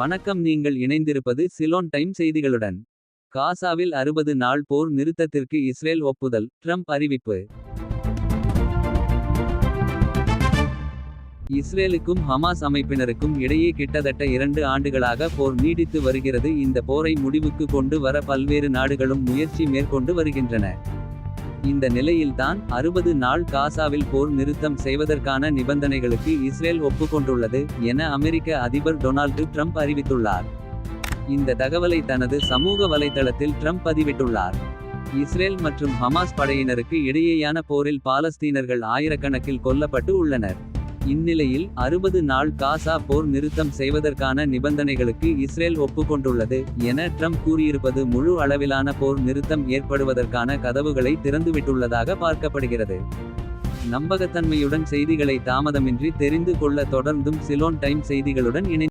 வணக்கம் நீங்கள் இணைந்திருப்பது சிலோன் டைம் செய்திகளுடன். காசாவில் 60 நாள் போர் நிறுத்தத்திற்கு இஸ்ரேல் ஒப்புதல் ட்ரம்ப் அறிவிப்பு. இஸ்ரேலுக்கும் ஹமாஸ் அமைப்பினருக்கும் இடையே கிட்டத்தட்ட இரண்டு ஆண்டுகளாக போர் நீடித்து வருகிறது. இந்த போரை முடிவுக்கு கொண்டு வர பல்வேறு நாடுகளும் முயற்சி மேற்கொண்டு வருகின்றன. இந்த நிலையில்தான் 60 நாள் காசாவில் போர் நிறுத்தம் செய்வதற்கான நிபந்தனைகளுக்கு இஸ்ரேல் ஒப்புக்கொண்டுள்ளது. என அமெரிக்க அதிபர் டொனால்டு ட்ரம்ப் அறிவித்துள்ளார். இந்த தகவலை தனது சமூக வலைதளத்தில் ட்ரம்ப் பதிவிட்டுள்ளார். இஸ்ரேல் மற்றும் ஹமாஸ் படையினருக்கு இடையேயான போரில் பாலஸ்தீனர்கள் ஆயிரக்கணக்கில் கொல்லப்பட்டு உள்ளனர். இந்நிலையில் 60 நாள் காசா போர் நிறுத்தம் செய்வதற்கான நிபந்தனைகளுக்கு இஸ்ரேல் ஒப்புக்கொண்டுள்ளது. என ட்ரம்ப் கூறியிருப்பது முழு அளவிலான போர் நிறுத்தம் ஏற்படுவதற்கான கதவுகளை திறந்துவிட்டுள்ளதாக பார்க்கப்படுகிறது. நம்பகத்தன்மையுடன் செய்திகளை தாமதமின்றி தெரிந்து கொள்ள தொடர்ந்தும் சிலோன் டைம் செய்திகளுடன் இணை.